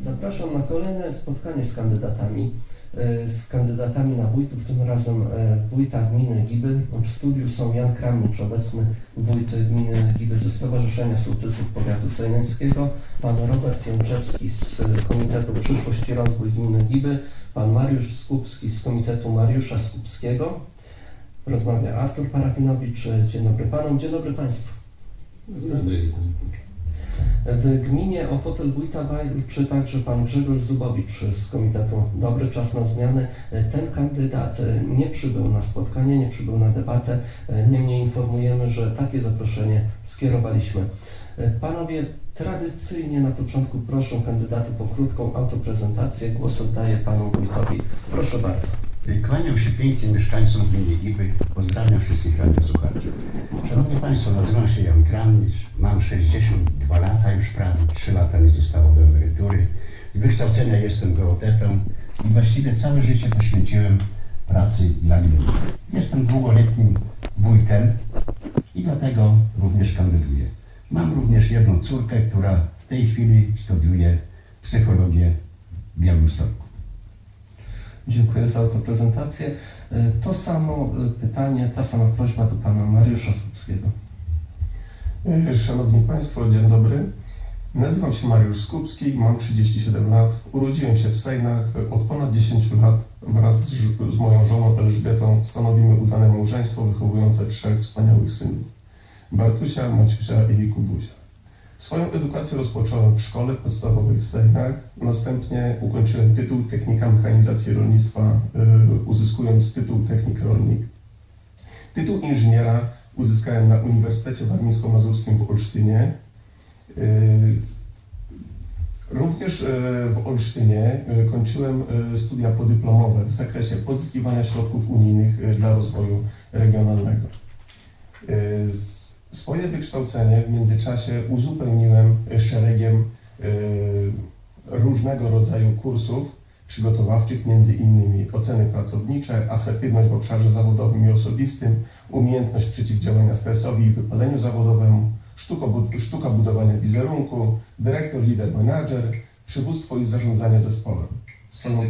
Zapraszam na kolejne spotkanie z kandydatami. e, Z kandydatami na wójtów, tym razem e, wójta gminy Giby. W studiu są Jan Kramnicz, obecny wójt gminy Giby ze Stowarzyszenia Sołtysów Powiatu Sejneńskiego, pan Robert Jędrzewski z Komitetu Przyszłość i Rozwój Gminy Giby, pan Mariusz Skupski z Komitetu Mariusza Skupskiego. Rozmawia Artur Parafinowicz. Dzień dobry panom, dzień dobry państwu. W gminie o fotel wójta walczy także pan Grzegorz Zubowicz z Komitetu Dobry Czas na Zmiany. Ten kandydat nie przybył na spotkanie, nie przybył na debatę. Niemniej informujemy, że takie zaproszenie skierowaliśmy. Panowie, tradycyjnie na początku proszę kandydatów o krótką autoprezentację. Głos oddaję panu wójtowi. Proszę bardzo. Kłaniam się pięknie mieszkańcom gminy Gipy. Pozdrawiam wszystkich radiosłuchaczy. Szanowni Państwo, nazywam się Jan Kramnicz. Mam 62 lata, już prawie 3 lata mi zostało do emerytury. Z wykształcenia jestem geodetą i właściwie całe życie poświęciłem pracy dla gminy. Jestem długoletnim wójtem i dlatego również kandyduję. Mam również jedną córkę, która w tej chwili studiuje psychologię w Białymstoku. Dziękuję za autoprezentację. E, To samo e, pytanie, ta sama prośba do pana Mariusza Skupskiego. E, Szanowni Państwo, dzień dobry. Nazywam się Mariusz Skupski, mam 37 lat. Urodziłem się w Sejnach. Od ponad 10 lat wraz z, z moją żoną Elżbietą stanowimy udane małżeństwo wychowujące trzech wspaniałych synów. Bartusia, Maciusia i Kubusia. Swoją edukację rozpocząłem w szkole podstawowej w Sejnach. Następnie ukończyłem tytuł Technika Mechanizacji Rolnictwa, e, uzyskując tytuł Technik Rolnik. Tytuł inżyniera uzyskałem na Uniwersytecie Warmińsko-Mazurskim w Olsztynie. Yy, Również yy, w Olsztynie kończyłem studia podyplomowe w zakresie pozyskiwania środków unijnych dla rozwoju regionalnego. Swoje wykształcenie w międzyczasie uzupełniłem szeregiem yy, różnego rodzaju kursów przygotowawczych, między innymi oceny pracownicze, asertywność w obszarze zawodowym i osobistym, umiejętność przeciwdziałania stresowi i wypaleniu zawodowemu, sztuka, bud- sztuka budowania wizerunku, dyrektor, lider, menadżer, przywództwo i zarządzanie zespołem. Swoją,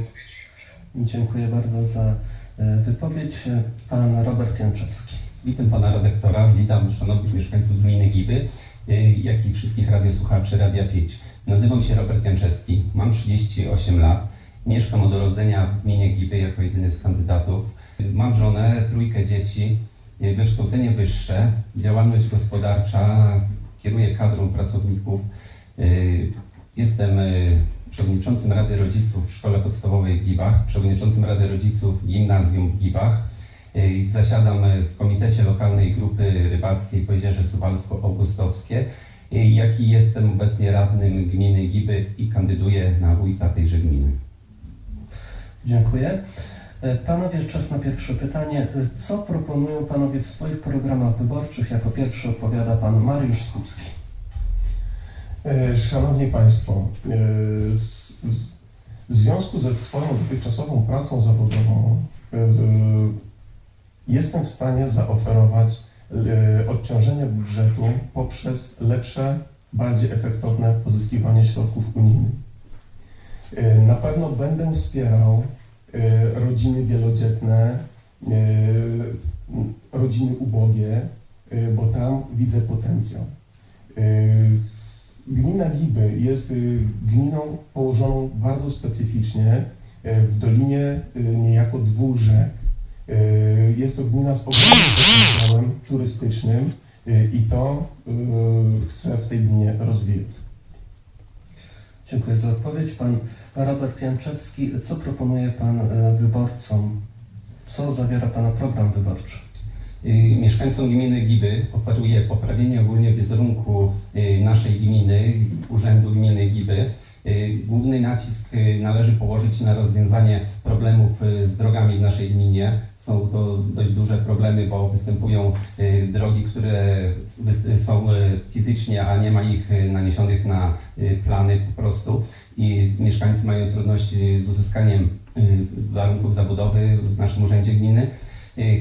Dziękuję bardzo za e, wypowiedź. Pan Robert Janczewski. Witam pana redaktora, witam szanownych mieszkańców gminy Giby, y, jak i wszystkich radiosłuchaczy Radia 5. Nazywam się Robert Janczewski, mam 38 lat, mieszkam od urodzenia w gminie Giby jako jedyny z kandydatów. Mam żonę, trójkę dzieci, y, wykształcenie wyższe, działalność gospodarcza, kieruję kadrą pracowników. Y, Jestem przewodniczącym Rady Rodziców w Szkole Podstawowej w Gibach, przewodniczącym Rady Rodziców Gimnazjum w Gibach. Y, Zasiadam y, w Komitecie Lokalnej Grupy Rybackiej Pojdzierze Suwalsko-Augustowskie, y, jak i jestem obecnie radnym gminy Giby i kandyduję na wójta tejże gminy. Dziękuję. Panowie, czas na pierwsze pytanie. Co proponują panowie w swoich programach wyborczych? Jako pierwszy odpowiada pan Mariusz Skupski. Szanowni Państwo, w związku ze swoją dotychczasową pracą zawodową jestem w stanie zaoferować e, odciążenie budżetu poprzez lepsze, bardziej efektowne pozyskiwanie środków unijnych. E, Na pewno będę wspierał e, rodziny wielodzietne, rodziny ubogie, bo tam widzę potencjał. Gmina Giby jest y, gminą położoną bardzo specyficznie y, w dolinie y, niejako dwóch rzek. Y, Jest to gmina z ogromnym potencjałem turystycznym y, i to y, chcę w tej gminie rozwijać. Dziękuję za odpowiedź. Pan Robert Janczewski. Co proponuje pan e, wyborcom? Co zawiera pana program wyborczy? Mieszkańcom gminy Giby oferuję poprawienie ogólnie wizerunku y, naszej gminy, Urzędu Gminy Giby. Y, Główny nacisk y, należy położyć na rozwiązanie problemów y, z drogami w naszej gminie. Są to dość duże problemy, bo występują drogi, które są fizycznie, a nie ma ich naniesionych na plany po prostu i mieszkańcy mają trudności z uzyskaniem warunków zabudowy w naszym urzędzie gminy.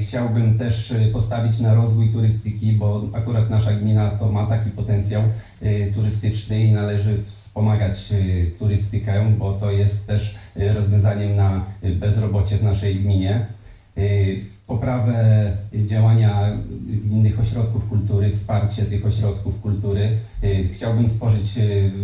Chciałbym też postawić na rozwój turystyki, bo akurat nasza gmina to ma taki potencjał turystyczny i należy w wspomagać y, turystykę, bo to jest też y, rozwiązaniem na y, bezrobocie w naszej gminie. Poprawę działania innych ośrodków kultury, wsparcie tych ośrodków kultury. Chciałbym stworzyć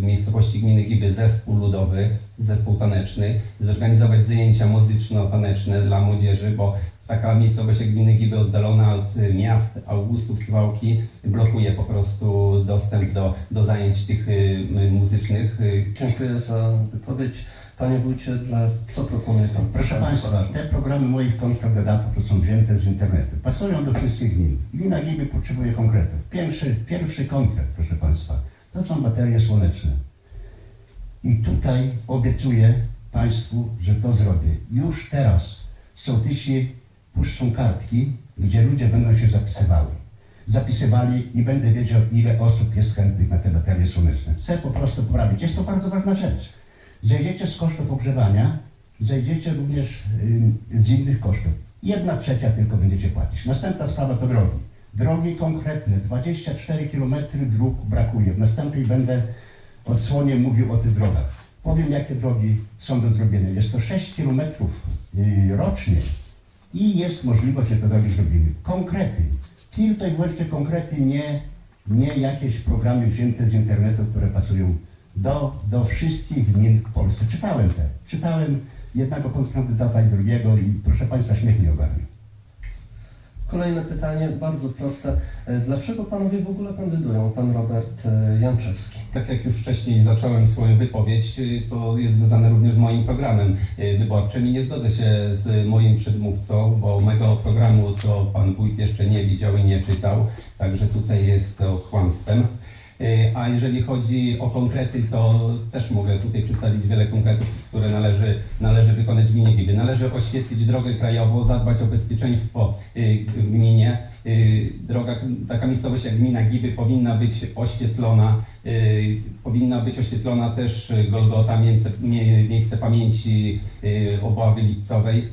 w miejscowości gminy Giby zespół ludowy, zespół taneczny, zorganizować zajęcia muzyczno-taneczne dla młodzieży, bo taka miejscowość jak gminy Giby oddalona od y, miast Augustów, Suwałki blokuje po prostu dostęp do, do zajęć tych y, muzycznych. Y, Dziękuję za wypowiedź. Panie wójcie, dla, co proponuje pan? Proszę Państwa, te programy moich kontrkandydatów to są wzięte z internetu. Pasują do wszystkich gmin. Gmina Giby potrzebuje konkretów. Pierwszy, pierwszy konkret, proszę Państwa, to są baterie słoneczne. I tutaj obiecuję Państwu, że to zrobię. Już teraz sołtysi puszczą kartki, gdzie ludzie będą się zapisywały. Zapisywali i będę wiedział, ile osób jest chętnych na te baterie słoneczne. Chcę po prostu poprawić. Jest to bardzo ważna rzecz. Zejdziecie z kosztów ogrzewania, zejdziecie również ym, z innych kosztów. Jedna trzecia tylko będziecie płacić. Następna sprawa to drogi. Drogi konkretne, 24 km dróg brakuje. W następnej będę odsłonie mówił o tych drogach. Powiem, jakie drogi są do zrobienia. Jest to 6 km y, rocznie i jest możliwość, że te drogi zrobimy. Konkrety. Tylko i wyłącznie konkrety, nie, nie jakieś programy wzięte z internetu, które pasują do, do wszystkich gmin w Polsce. Czytałem te. Czytałem jednego kontrkandydata i drugiego i proszę Państwa, śmiech nie ogarnia. Kolejne pytanie, bardzo proste. E, Dlaczego panowie w ogóle kandydują? Pan Robert e, Janczewski. Tak jak już wcześniej zacząłem swoją wypowiedź, y, to jest związane również z moim programem wyborczym i nie zgodzę się z moim przedmówcą, bo mego programu to pan wójt jeszcze nie widział i nie czytał, także tutaj jest to kłamstwem. Y, A jeżeli chodzi o konkrety, to też mogę tutaj przedstawić wiele konkretów, które należy, należy wykonać w gminie Giby. Należy oświetlić drogę krajową, zadbać o bezpieczeństwo y, w gminie. Y, Droga, taka miejscowość jak gmina Giby powinna być oświetlona, powinna być oświetlona też Golgota, miejsce, mie- miejsce pamięci obławy lipcowej.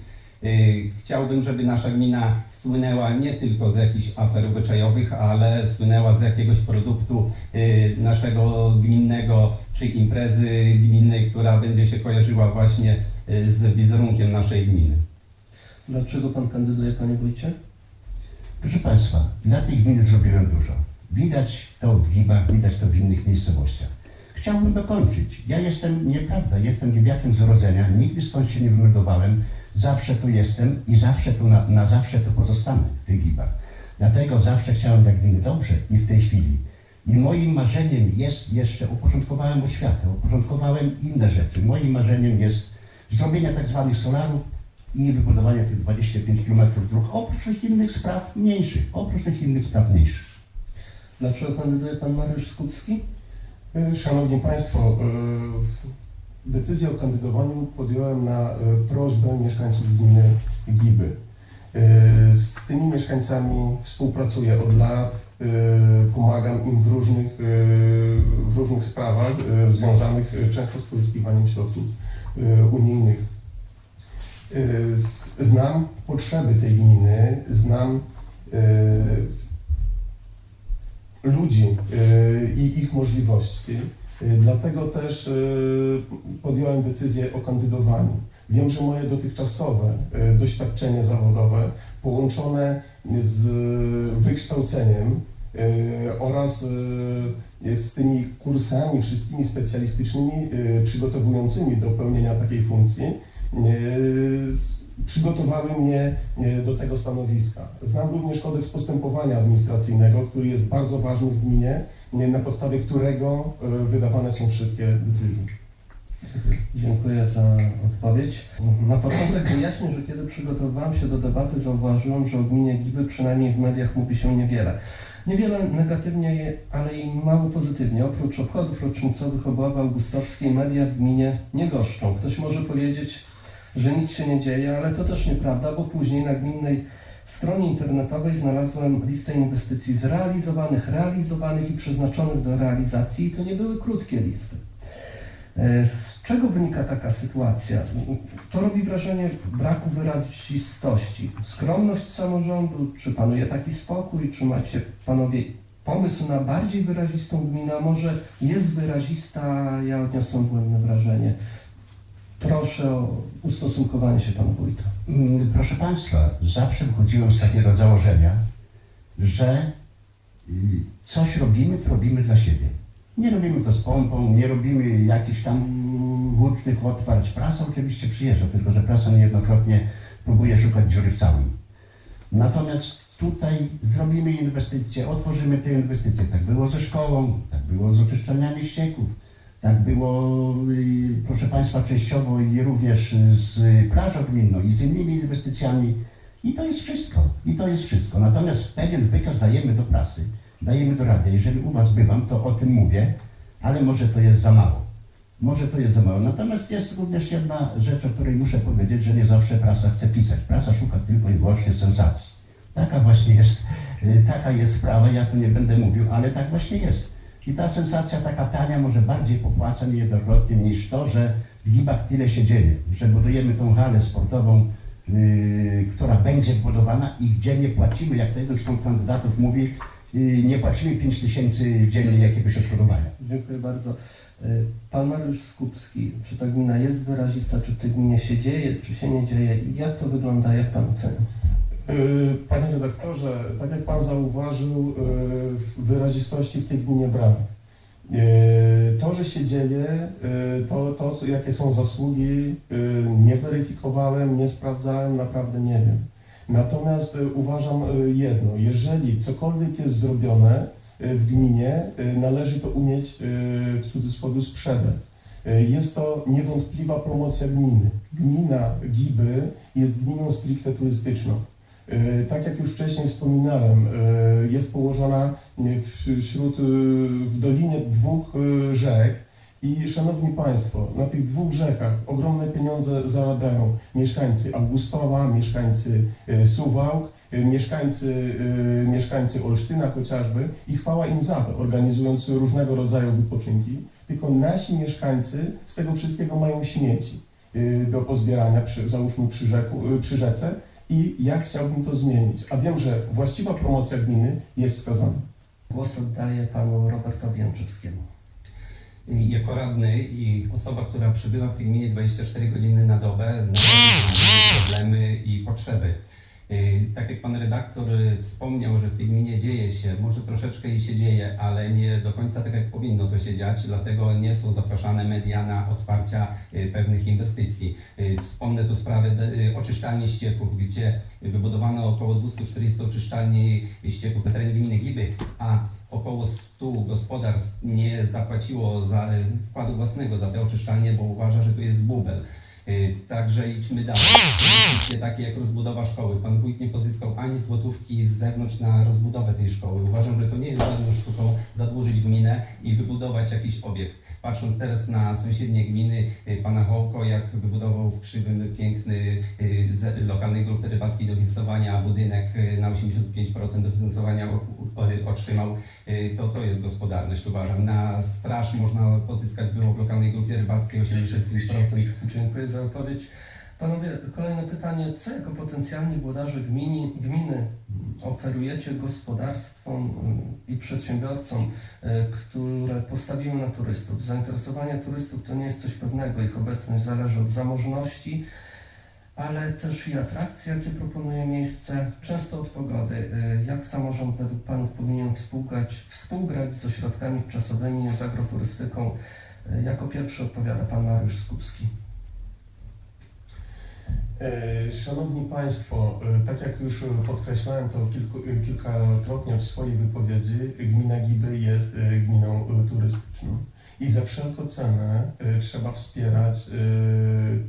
Y, Chciałbym, żeby nasza gmina słynęła nie tylko z jakichś afer obyczajowych, ale słynęła z jakiegoś produktu y, naszego gminnego czy imprezy gminnej, która będzie się kojarzyła właśnie y, z wizerunkiem naszej gminy. Dlaczego pan kandyduje, panie wójcie? Proszę Państwa, dla tej gminy zrobiłem dużo. Widać to w Gibach, widać to w innych miejscowościach. Chciałbym dokończyć. Ja jestem, nieprawda, jestem gibiakiem z urodzenia, nigdy stąd się nie wymeldowałem. Zawsze tu jestem i zawsze tu, na, na zawsze tu pozostanę w tych Gibach. Dlatego zawsze chciałem dla gminy dobrze i w tej chwili. I moim marzeniem jest jeszcze, uporządkowałem oświatę, uporządkowałem inne rzeczy. Moim marzeniem jest zrobienia tak zwanych solarów i wybudowania tych 25 km dróg, oprócz tych innych spraw mniejszych, oprócz tych innych spraw mniejszych. Dlaczego kandyduje pan Mariusz Skupski? E, Szanowni Państwo, e, decyzję o kandydowaniu podjąłem na e, prośbę mieszkańców gminy Giby. E, Z tymi mieszkańcami współpracuję od lat, e, pomagam im w różnych, w różnych sprawach związanych często z pozyskiwaniem środków unijnych. Znam potrzeby tej gminy, znam ludzi i ich możliwości. E, Dlatego też e, podjąłem decyzję o kandydowaniu. Wiem, że moje dotychczasowe e, doświadczenie zawodowe połączone z wykształceniem oraz z tymi kursami wszystkimi specjalistycznymi przygotowującymi do pełnienia takiej funkcji przygotowały mnie do tego stanowiska. Znam również kodeks postępowania administracyjnego, który jest bardzo ważny w gminie, na podstawie którego e, wydawane są wszystkie decyzje. Dziękuję za odpowiedź. Na początek wyjaśnię, że kiedy przygotowywałem się do debaty, zauważyłem, że o gminie Giby przynajmniej w mediach mówi się niewiele. Niewiele negatywnie, ale i mało pozytywnie. Oprócz obchodów rocznicowych obawy augustowskiej media w gminie nie goszczą. Ktoś może powiedzieć, że nic się nie dzieje, ale to też nieprawda, bo później na gminnej stronie internetowej znalazłem listę inwestycji zrealizowanych, realizowanych i przeznaczonych do realizacji i to nie były krótkie listy. E, Z czego wynika taka sytuacja? To robi wrażenie braku wyrazistości. Skromność samorządu, czy panuje taki spokój, czy macie panowie pomysł na bardziej wyrazistą gminę, a może jest wyrazista, ja odniosłem błędne wrażenie. Proszę o ustosunkowanie się Pan Wójta. Mm, Proszę Państwa, zawsze wychodziłem z takiego założenia, że y, coś robimy, to robimy dla siebie. Nie robimy to z pompą, nie robimy jakichś tam hutnych otwarć. Prasa oczywiście przyjeżdża, tylko że prasa niejednokrotnie próbuje szukać dziury w całym. Natomiast tutaj zrobimy inwestycje, otworzymy te inwestycje. Tak było ze szkołą, tak było z oczyszczalniami ścieków, tak było, y, proszę Państwa, częściowo i również z plażą gminną i z innymi inwestycjami. I to jest wszystko. I to jest wszystko. Natomiast pewien wykaz dajemy do prasy, dajemy do radia. Jeżeli u Was bywam, to o tym mówię, ale może to jest za mało. Może to jest za mało. Natomiast jest również jedna rzecz, o której muszę powiedzieć, że nie zawsze prasa chce pisać. Prasa szuka tylko i wyłącznie sensacji. Taka właśnie jest, y, taka jest sprawa, ja tu nie będę mówił, ale tak właśnie jest. I ta sensacja taka tania może bardziej popłaca niejednokrotnie niż to, że w Gibach tyle się dzieje, że budujemy tą halę sportową, yy, która będzie wbudowana i gdzie nie płacimy, jak to jeden z kandydatów mówi, yy, nie płacimy 5 tysięcy dziennie jakiegoś odszkodowania. Dziękuję bardzo. Y, Pan Mariusz Skupski, czy ta gmina jest wyrazista, czy w tej gminie się dzieje, czy się nie dzieje jak to wygląda, jak Pan ocenia? Y, Panie redaktorze, tak jak Pan zauważył, y, wyrazistości w tej gminie brak. Y, To, że się dzieje, to, to jakie są zasługi, nie weryfikowałem, nie sprawdzałem, naprawdę nie wiem. Natomiast uważam jedno, jeżeli cokolwiek jest zrobione w gminie, należy to umieć w cudzysłowie sprzedać. Jest to niewątpliwa promocja gminy. Gmina Giby jest gminą stricte turystyczną. E, Tak jak już wcześniej wspominałem, e, jest położona e, wśród, w dolinie dwóch rzek. I szanowni Państwo, na tych dwóch rzekach ogromne pieniądze zarabiają mieszkańcy Augustowa, mieszkańcy Suwałk, mieszkańcy, mieszkańcy Olsztyna chociażby. I chwała im za to, organizując różnego rodzaju wypoczynki. Tylko nasi mieszkańcy z tego wszystkiego mają śmieci do pozbierania, przy, załóżmy przy, rzeku, przy rzece i ja chciałbym to zmienić. A wiem, że właściwa promocja gminy jest wskazana. Głos oddaję Panu Robertowi Janczewskiemu. Jako radny i osoba, która przybyła w tej gminie 24 godziny na dobę, na problemy i potrzeby. Yy, Tak jak pan redaktor wspomniał, że w tej gminie dzieje się, może troszeczkę i się dzieje, ale nie do końca tak jak powinno to się dziać, dlatego nie są zapraszane media na otwarcia yy, pewnych inwestycji. Yy, Wspomnę tu sprawę oczyszczalni ścieków, gdzie wybudowano około 240 oczyszczalni ścieków na terenie gminy Giby, a około 100 gospodarstw nie zapłaciło za wkładu własnego za te oczyszczalnie, bo uważa, że tu jest bubel. Y, Także idźmy dalej. Takie jak rozbudowa szkoły. Pan wójt nie pozyskał ani złotówki z zewnątrz na rozbudowę tej szkoły. Uważam, że to nie jest żadną sztuką zadłużyć gminę i wybudować jakiś obiekt. Patrząc teraz na sąsiednie gminy, y, pana Hołko, jak wybudował w Krzywym piękny y, z lokalnej grupy rybackiej dofinansowania budynek na 85% dofinansowania otrzymał, to to jest gospodarność uważam. Na straż można pozyskać było w lokalnej grupie rybackiej 85%. Dziękuję za odpowiedź. Panowie, kolejne pytanie. Co jako potencjalni włodarze gmini, gminy oferujecie gospodarstwom y, i przedsiębiorcom, y, które postawiły na turystów? Zainteresowanie turystów to nie jest coś pewnego, ich obecność zależy od zamożności, ale też i atrakcji, jakie proponuje miejsce, często od pogody. Y, Jak samorząd według Panów powinien współgrać, współgrać z ośrodkami wczasowymi, z agroturystyką? Jako pierwszy odpowiada Pan Mariusz Skupski. E, Szanowni Państwo, e, tak jak już podkreślałem to kilku, e, kilkakrotnie w swojej wypowiedzi, gmina Giby jest gminą turystyczną. I za wszelką cenę trzeba wspierać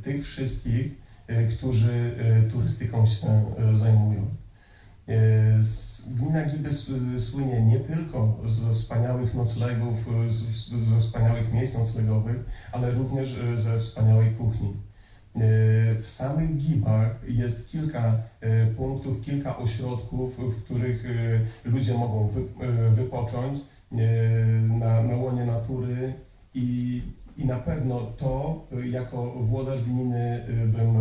tych wszystkich, którzy turystyką się zajmują. Gmina Giby słynie nie tylko ze wspaniałych noclegów, ze wspaniałych miejsc noclegowych, ale również ze wspaniałej kuchni. E, W samych Gibach jest kilka e, punktów, kilka ośrodków, w których e, ludzie mogą wy, wypocząć na, na łonie natury i I na pewno to jako włodarz gminy bym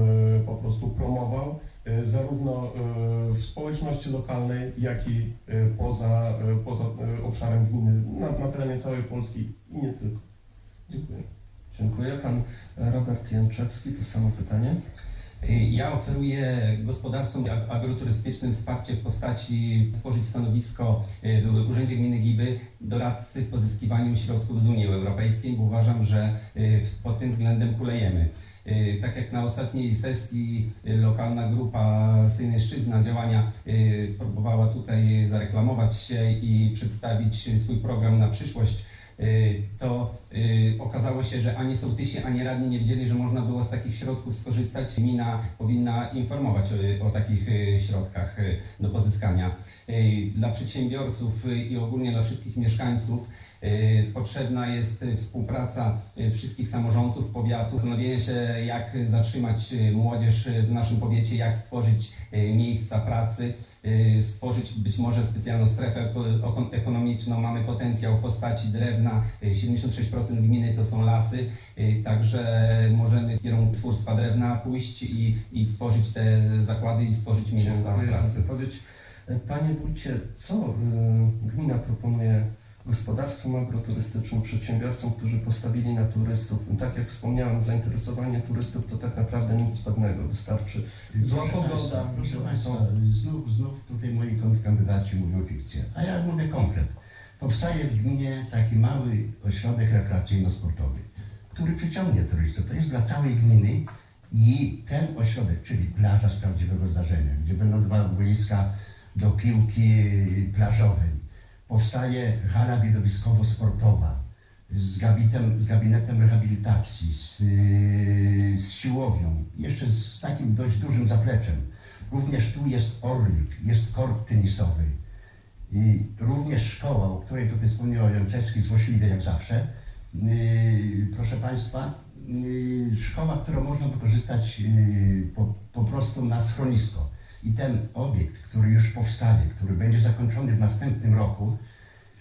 po prostu promował zarówno w społeczności lokalnej, jak i poza, poza obszarem gminy, na, na terenie całej Polski i nie tylko. Dziękuję. Dziękuję. Pan Robert Jęczewski, to samo pytanie. Ja oferuję gospodarstwom ag- agroturystycznym wsparcie w postaci stworzyć stanowisko y, w Urzędzie Gminy Giby doradcy w pozyskiwaniu środków z Unii Europejskiej, bo uważam, że y, pod tym względem kulejemy. Y, Tak jak na ostatniej sesji y, lokalna grupa Syjnyszczyzna działania y, próbowała tutaj zareklamować się i przedstawić y, swój program na przyszłość, y, to y, okazało się, że ani sołtysi, ani radni nie wiedzieli, że można było z takich środków skorzystać. Gmina powinna informować o, o takich y, środkach y, do pozyskania. Y, Dla przedsiębiorców y, i ogólnie dla wszystkich mieszkańców y, potrzebna jest y, współpraca y, wszystkich samorządów powiatu, zastanowienie się, jak zatrzymać y, młodzież y, w naszym powiecie, jak stworzyć y, miejsca pracy, y, stworzyć być może specjalną strefę ekonomiczną. Mamy potencjał w postaci drewna, y, 76% gminy to są lasy, y, także możemy w kierunku twórstwa drewna pójść i, i stworzyć te zakłady i stworzyć miejsca pracy. wypowiedź. Panie wójcie, co y, gmina proponuje gospodarstwom agroturystycznym, przedsiębiorcom, którzy postawili na turystów? Tak jak wspomniałem, zainteresowanie turystów to tak naprawdę nic pewnego. Wystarczy zła Proszę pogoda. Państwa, proszę Państwa, No, znów, znów tutaj moi kandydaci mówią fikcję, a ja mówię konkret. Powstaje w gminie taki mały ośrodek rekreacyjno-sportowy, który przyciągnie turystów. To jest dla całej gminy i ten ośrodek, czyli plaża z prawdziwego zdarzenia, gdzie będą dwa boiska do piłki plażowej. Powstaje hala widowiskowo-sportowa z gabinetem, z gabinetem rehabilitacji, z, z siłownią, jeszcze z takim dość dużym zapleczem. Również tu jest Orlik, jest kort tenisowy. I również szkoła, o której tutaj wspomniał Janczewski, złośliwie jak zawsze. Yy, proszę Państwa, yy, szkoła, którą można wykorzystać yy, po, po prostu na schronisko. I ten obiekt, który już powstaje, który będzie zakończony w następnym roku,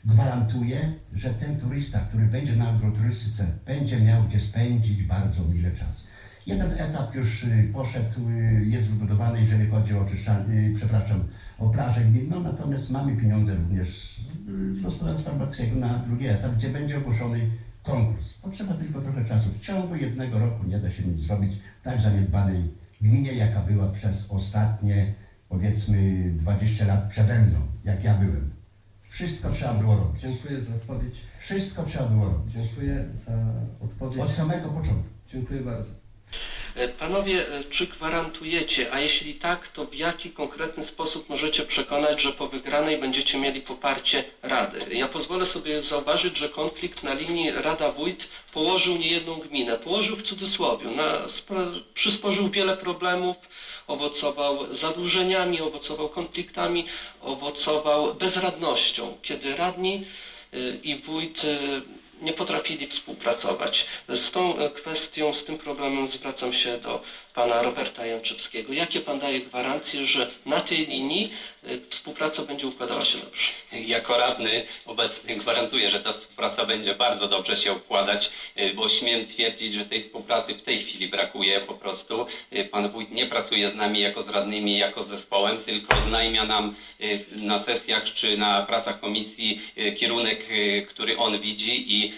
gwarantuje, że ten turysta, który będzie na agroturystyce, będzie miał gdzie spędzić bardzo mile czas. Jeden etap już y, poszedł, y, jest wybudowany, jeżeli chodzi o oczyszczanie, y, przepraszam, o plażę gminną, natomiast mamy pieniądze również z gospodarstwa Backiego na drugi etap, gdzie będzie ogłoszony konkurs. Potrzeba tylko trochę czasu. W ciągu jednego roku nie da się nic zrobić tak zaniedbanej gminie, jaka była przez ostatnie, powiedzmy, 20 lat przede mną, jak ja byłem. Wszystko trzeba było robić. Dziękuję za odpowiedź. Wszystko trzeba było robić. Dziękuję za odpowiedź. Od samego początku. Dziękuję bardzo. E, Panowie, e, czy gwarantujecie, a jeśli tak, to w jaki konkretny sposób możecie przekonać, że po wygranej będziecie mieli poparcie Rady? Ja pozwolę sobie zauważyć, że konflikt na linii Rada-Wójt położył niejedną gminę. Położył w cudzysłowie. Na, przysporzył wiele problemów, owocował zadłużeniami, owocował konfliktami, owocował bezradnością, kiedy radni y, i wójt nie potrafili współpracować. Z tą e, kwestią, z tym problemem zwracam się do pana Roberta Janczewskiego. Jakie pan daje gwarancje, że na tej linii y, współpraca będzie układała się dobrze? Jako radny obecny gwarantuję, że ta współpraca będzie bardzo dobrze się układać, y, bo śmiem twierdzić, że tej współpracy w tej chwili brakuje po prostu. Pan wójt nie pracuje z nami jako z radnymi, jako z zespołem, tylko znajmia nam na sesjach czy na pracach komisji kierunek, który on widzi i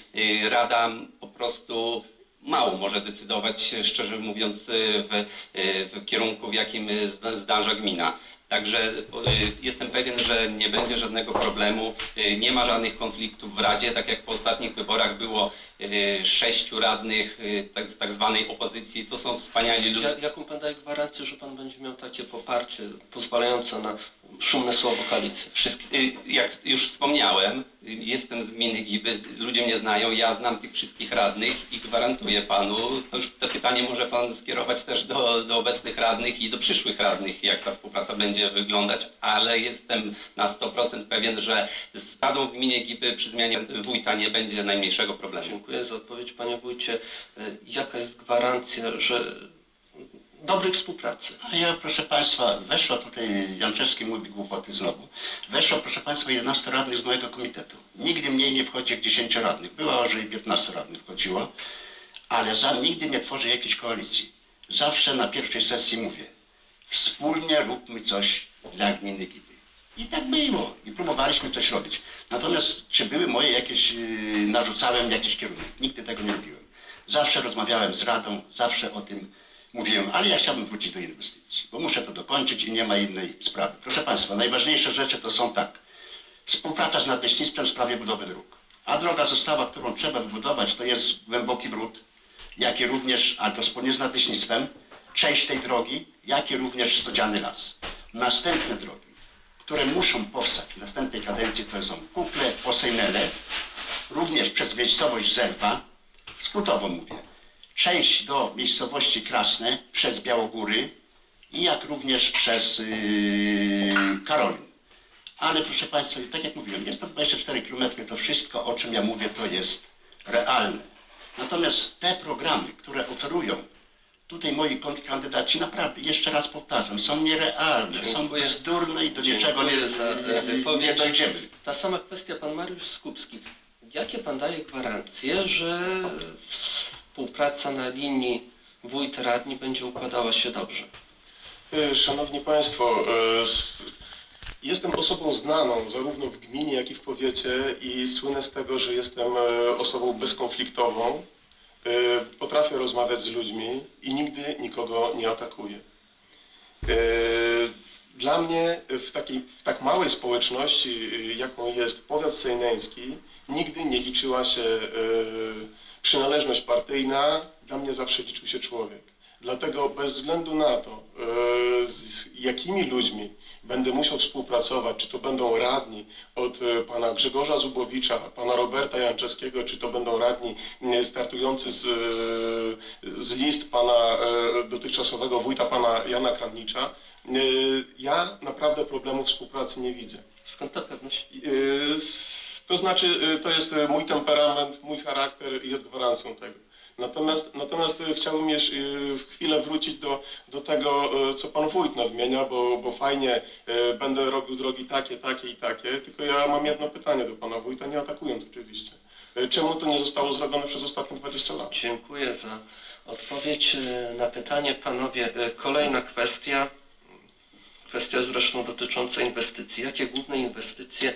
rada po prostu mało może decydować, szczerze mówiąc, y, w, y, w kierunku, w jakim y, zdąża gmina. Także y, jestem pewien, że nie będzie żadnego problemu, y, nie ma żadnych konfliktów w Radzie, tak jak po ostatnich wyborach było y, sześciu radnych y, tak, z tak zwanej opozycji. To są wspaniali ludzie. Ja- Jaką pan daje gwarancję, że pan będzie miał takie poparcie pozwalające na szumne słowo koalicji? Y, jak już wspomniałem, y, jestem z gminy Giby, ludzie mnie znają, ja znam tych wszystkich radnych i gwarantuję panu, to już to pytanie może pan skierować też do, do obecnych radnych i do przyszłych radnych, jak ta współpraca będzie wyglądać, ale jestem na 100% pewien, że z radą w gminie Giby przy zmianie wójta nie będzie najmniejszego problemu. Dziękuję za odpowiedź, panie wójcie. Y, Jaka jest gwarancja, że dobrej współpracy? A ja, proszę Państwa, weszło tutaj, Janczewski mówi głupoty znowu, weszło, proszę Państwa, 11 radnych z mojego komitetu. Nigdy mniej nie wchodzi jak 10 radnych. Była, że i 15 radnych wchodziło. ale za nigdy nie tworzę jakiejś koalicji. Zawsze na pierwszej sesji mówię, wspólnie róbmy coś dla gminy Giby. I tak było. I próbowaliśmy coś robić. Natomiast czy były moje jakieś, yy, narzucałem jakiś kierunek? Nigdy tego nie robiłem. Zawsze rozmawiałem z Radą, zawsze o tym mówiłem, ale ja chciałbym wrócić do inwestycji, bo muszę to dokończyć i nie ma innej sprawy. Proszę Państwa, najważniejsze rzeczy to są tak. Współpraca z nadleśnictwem w sprawie budowy dróg. A droga została, którą trzeba wybudować, to jest głęboki wrót, jak i również, ale to wspólnie z nadleśnictwem, część tej drogi, jak i również Stodziany Las. Następne drogi, które muszą powstać w następnej kadencji, to są Kuple, Posejnele, również przez miejscowość Zerwa, skrótowo mówię, część do miejscowości Krasne przez Białogóry i jak również przez yy, Karolin. Ale proszę Państwa, tak jak mówiłem, jest to 24 km, to wszystko, o czym ja mówię, to jest realne. Natomiast te programy, które oferują tutaj moi kontrkandydaci, naprawdę, jeszcze raz powtarzam, są nierealne, są Dziękuję. bzdurne i do niczego nie, za, e, nie, wypowiedź. dojdziemy. Ta sama kwestia, pan Mariusz Skupski. Jakie pan daje gwarancje, że współpraca na linii wójt-radni będzie układała się dobrze? E, Szanowni Państwo, e, s- jestem osobą znaną zarówno w gminie, jak i w powiecie i słynę z tego, że jestem e, osobą bezkonfliktową. E, Potrafię rozmawiać z ludźmi i nigdy nikogo nie atakuję. E, Dla mnie w, takiej, w tak małej społeczności, e, jaką jest powiat sejneński, nigdy nie liczyła się e, przynależność partyjna, dla mnie zawsze liczył się człowiek. Dlatego bez względu na to, z jakimi ludźmi będę musiał współpracować, czy to będą radni od e, pana Grzegorza Zubowicza, pana Roberta Janczewskiego, czy to będą radni startujący z, e, z list pana e, dotychczasowego wójta, pana Jana Kramnicza, e, ja naprawdę problemu współpracy nie widzę. Skąd ta pewność? To znaczy, to jest mój temperament, mój charakter jest gwarancją tego. Natomiast, natomiast yy, chciałbym jeszcze chwilę wrócić do, do tego, yy, co pan wójt nadmienia, bo, bo fajnie yy, będę robił drogi takie, takie i takie, tylko ja mam jedno pytanie do pana wójta, nie atakując oczywiście. Czemu to nie zostało zrobione przez ostatnie 20 lat? Dziękuję za odpowiedź e, na pytanie. Panowie, e, kolejna kwestia, kwestia zresztą dotycząca inwestycji. Jakie główne inwestycje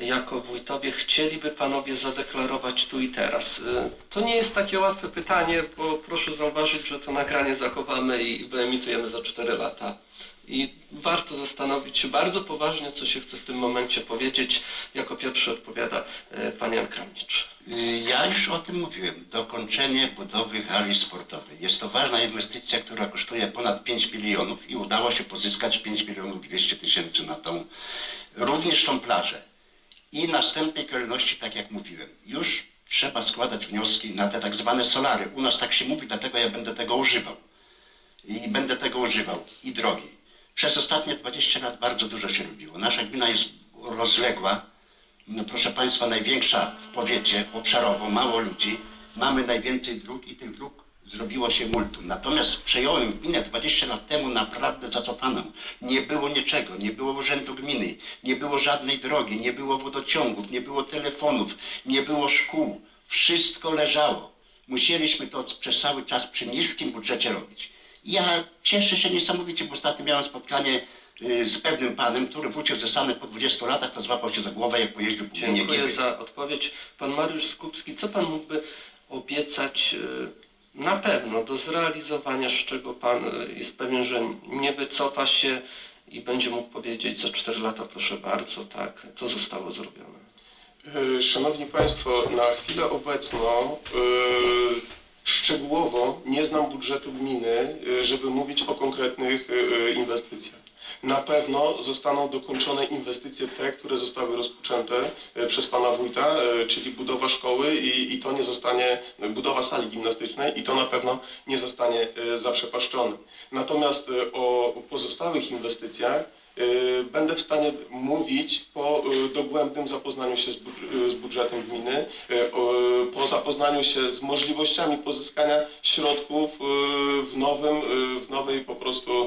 jako wójtowie chcieliby panowie zadeklarować tu i teraz? E, To nie jest takie łatwe pytanie, bo proszę zauważyć, że to nagranie zachowamy i wyemitujemy za 4 lata. I warto zastanowić się bardzo poważnie, co się chce w tym momencie powiedzieć. Jako pierwszy odpowiada e, pan Jan Kramnicz. Y, Ja już o tym mówiłem. Dokończenie budowy hali sportowej. Jest to ważna inwestycja, która kosztuje ponad 5 milionów i udało się pozyskać 5 milionów 200 tysięcy na tą. Również są plaże. I następnej kolejności, tak jak mówiłem, już trzeba składać wnioski na te tak zwane solary. U nas tak się mówi, dlatego ja będę tego używał. I będę tego używał. I drogi. Przez ostatnie 20 lat bardzo dużo się robiło. Nasza gmina jest rozległa. No, proszę Państwa, największa w powiecie obszarowo, mało ludzi. Mamy najwięcej dróg i tych dróg zrobiło się multum. Natomiast przejąłem gminę 20 lat temu naprawdę zacofaną. Nie było niczego, nie było urzędu gminy, nie było żadnej drogi, nie było wodociągów, nie było telefonów, nie było szkół. Wszystko leżało. Musieliśmy to przez cały czas przy niskim budżecie robić. Ja cieszę się niesamowicie, bo ostatnio miałem spotkanie y, z pewnym panem, który wrócił ze Stanów po 20 latach, to złapał się za głowę, jak pojeździł po Dziękuję za odpowiedź. Pan Mariusz Skupski, co pan mógłby obiecać e, na pewno do zrealizowania, z czego pan e, jest pewien, że nie wycofa się i będzie mógł powiedzieć za 4 lata, proszę bardzo, tak, to zostało zrobione. E, Szanowni Państwo, na chwilę obecną e, szczegółowo nie znam budżetu gminy, żeby mówić o konkretnych inwestycjach. Na pewno zostaną dokończone inwestycje te, które zostały rozpoczęte e, przez pana wójta, e, czyli budowa szkoły i, i to nie zostanie, budowa sali gimnastycznej i to na pewno nie zostanie e, zaprzepaszczone. Natomiast o pozostałych inwestycjach będę w stanie mówić po e, dogłębnym zapoznaniu się z, z budżetem gminy, po zapoznaniu się z możliwościami pozyskania środków w nowym, w nowej po prostu,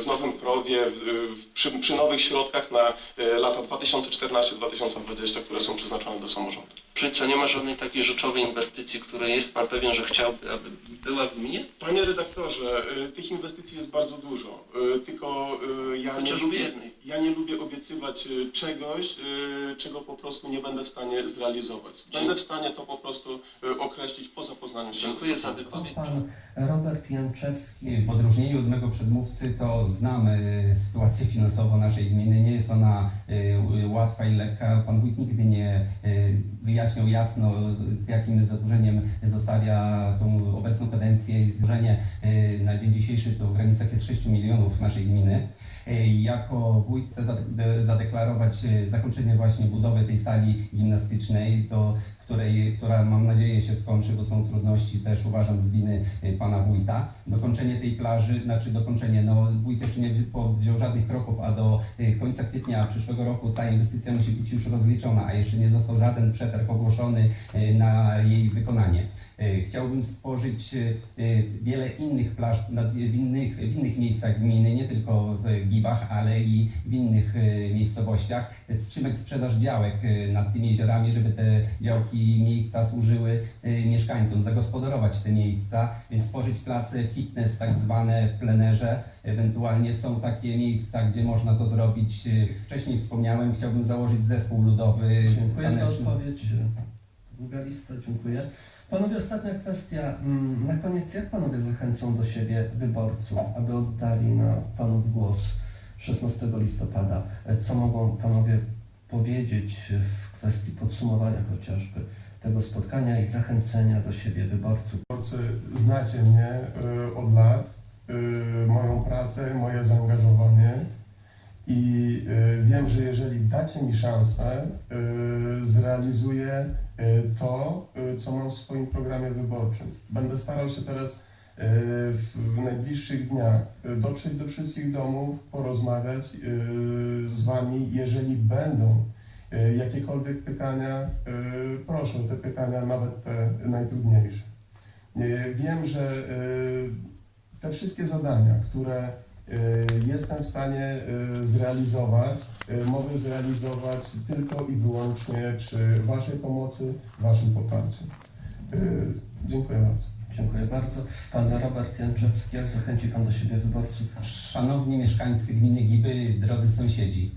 w nowym w, przy, przy nowych środkach na lata 2014-2020, które są przeznaczone do samorządu. Brzydce, nie ma żadnej takiej rzeczowej inwestycji, której jest Pan pewien, że chciałby, aby była w gminie? Panie redaktorze, y, tych inwestycji jest bardzo dużo, y, tylko y, ja nie, lubię, jednej. ja nie lubię obiecywać czegoś, czego po prostu nie będę w stanie zrealizować. Będę w stanie to po prostu określić po zapoznaniu się Dziękuję za wypowiedź. Pan Robert Janczewski. W odróżnieniu od mego przedmówcy to znam y, sytuację finansową naszej gminy. Nie jest ona łatwa i lekka. Pan wójt nigdy nie y, wyjaśniał jasno, z jakim zadłużeniem zostawia tą obecną kadencję i zadłużenie y, na dzień dzisiejszy to w granicach jest 6 milionów naszej gminy. Y, Jako wójt chcę zade- zadeklarować y, zakończenie właśnie budowy tej sali gimnastycznej, do której, która mam nadzieję się skończy, bo są trudności też uważam z winy y, pana wójta. Dokończenie tej plaży, znaczy dokończenie, no wójt jeszcze nie podjął żadnych kroków, a do końca kwietnia przyszłego roku ta inwestycja musi być już rozliczona, a jeszcze nie został żaden przetarg ogłoszony na jej wykonanie. Y, Chciałbym stworzyć y, y, wiele innych plaż w innych, w innych miejscach gminy, nie tylko w Gibach, ale i w innych miejscowościach. Wstrzymać sprzedaż działek nad tymi jeziorami, żeby te działki i miejsca służyły mieszkańcom, zagospodarować te miejsca, y, stworzyć place fitness tak zwane w plenerze. Ewentualnie są takie miejsca, gdzie można to zrobić. Wcześniej wspomniałem, chciałbym założyć zespół ludowy. Dziękuję za taneczny. odpowiedź. Długa lista, dziękuję. Panowie, ostatnia kwestia. Mm, Na koniec, jak panowie zachęcą do siebie wyborców, aby oddali na panów głos 16 listopada? E, Co mogą panowie powiedzieć w kwestii podsumowania chociażby tego spotkania i zachęcenia do siebie wyborców? Wyborcy, Znacie mnie y, od lat, y, moją pracę, moje zaangażowanie i y, wiem, że jeżeli dacie mi szansę, y, zrealizuję y, to, co mam w swoim programie wyborczym. Będę starał się teraz w najbliższych dniach dotrzeć do wszystkich domów, porozmawiać z Wami, jeżeli będą jakiekolwiek pytania, proszę te pytania, nawet te najtrudniejsze. Wiem, że te wszystkie zadania, które jestem w stanie y, zrealizować, y, mogę zrealizować tylko i wyłącznie przy Waszej pomocy, Waszym poparciu. Y, Dziękuję bardzo. Dziękuję bardzo. Pan Robert Janczewski, jak zachęci pan do siebie wyborców? Szanowni mieszkańcy gminy Giby, drodzy sąsiedzi,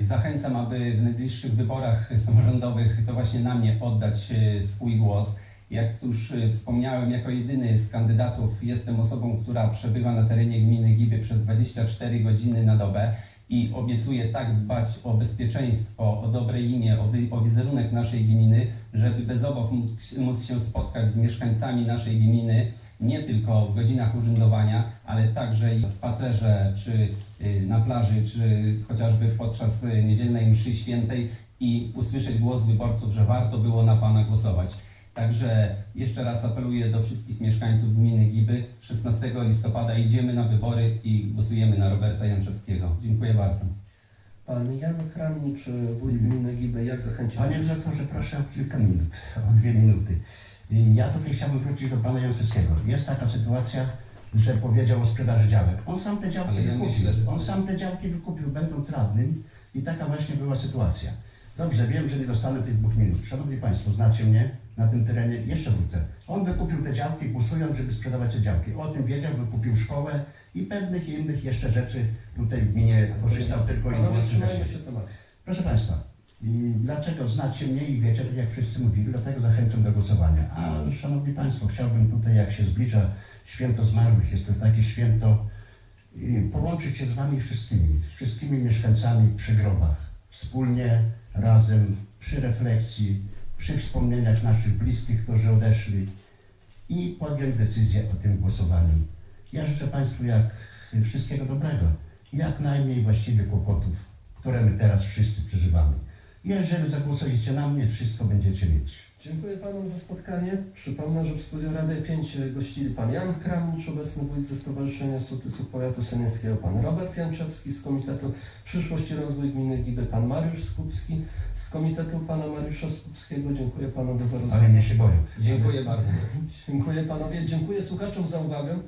zachęcam, aby w najbliższych wyborach samorządowych to właśnie na mnie oddać swój głos. Jak już yy, wspomniałem, jako jedyny z kandydatów jestem osobą, która przebywa na terenie gminy Giby przez 24 godziny na dobę i obiecuję tak dbać o bezpieczeństwo, o dobre imię, o, wi- o wizerunek naszej gminy, żeby bez obaw móc, się spotkać z mieszkańcami naszej gminy, nie tylko w godzinach urzędowania, ale także i na spacerze, czy y, na plaży, czy chociażby podczas y, niedzielnej mszy świętej i usłyszeć głos wyborców, że warto było na Pana głosować. Także jeszcze raz apeluję do wszystkich mieszkańców gminy Giby. 16 listopada idziemy na wybory i głosujemy na Roberta Janczewskiego. Dziękuję bardzo. Pan Jan Kramnicz, wójt gminy Giby, jak zachęci pan? Panie redaktorze, proszę o kilka minut, o dwie minuty. Ja tutaj chciałbym wrócić do pana Janczewskiego. Jest taka sytuacja, że powiedział o sprzedaży działek. On sam te działki ja wykupił. myślę, że- On sam te działki wykupił, będąc radnym i taka właśnie była sytuacja. Dobrze, wiem, że nie dostanę tych dwóch minut. Szanowni Państwo, znacie mnie na tym terenie, jeszcze wrócę. On wykupił te działki, głosując, żeby sprzedawać te działki. O tym wiedział, wykupił szkołę i pewnych innych jeszcze rzeczy tutaj w gminie korzystał tylko i wyłącznie. Proszę Państwa, i dlaczego znacie mnie i wiecie, tak jak wszyscy mówili, dlatego zachęcam do głosowania. A Szanowni Państwo, chciałbym tutaj, jak się zbliża święto zmarłych, jest to takie święto, połączyć się z Wami wszystkimi, z wszystkimi mieszkańcami przy grobach, wspólnie, razem, przy refleksji, przy wspomnieniach naszych bliskich, którzy odeszli i podjąć decyzję o tym głosowaniu. Ja życzę Państwu jak wszystkiego dobrego, jak najmniej właściwie kłopotów, które my teraz wszyscy przeżywamy. Jeżeli zagłosujecie na mnie, wszystko będziecie mieć. Dziękuję panom za spotkanie. Przypomnę, że w studiu Rady 5 gościli pan Jan Kramnicz, obecny wójt ze Stowarzyszenia Sołtysów Powiatu Senieckiego, pan Robert Janczewski z Komitetu Przyszłość i Rozwój Gminy Giby, pan Mariusz Skupski z Komitetu pana Mariusza Skupskiego. Dziękuję panu za Ale rozmowę. mnie się boją. Dziękuję bardzo. Dziękuję panowie, dziękuję słuchaczom za uwagę.